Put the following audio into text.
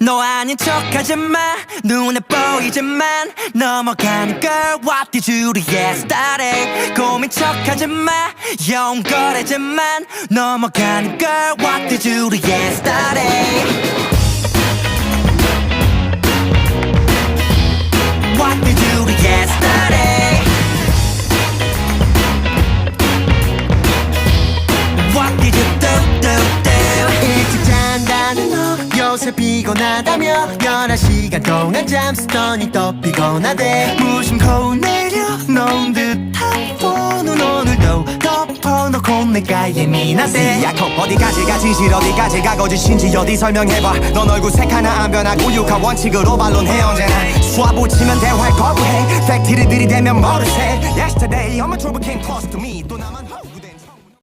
너 아닌 척하지 마 눈에 보이지만 넘어가는 걸 What did you do yesterday 고민 척하지 마 영거래지만 넘어가는 걸 What did you do yesterday 요새 피곤하다며 11시간 동안 잠쓰더니 또 피곤하대. 무심코 내려놓은 듯한 폰은 오늘도 덮어놓고 내가 예민하대. 약속 어디까지 가 진실 어디까지 가 거짓인지 어디 설명해봐. 넌 얼굴 색 하나 안 변하고 육하 원칙으로 반론해 언제나. 쏴붙이면 대화를 거부해. 팩트를 들이대면 머리새 Yesterday I'm a trouble came close to me. 또 나만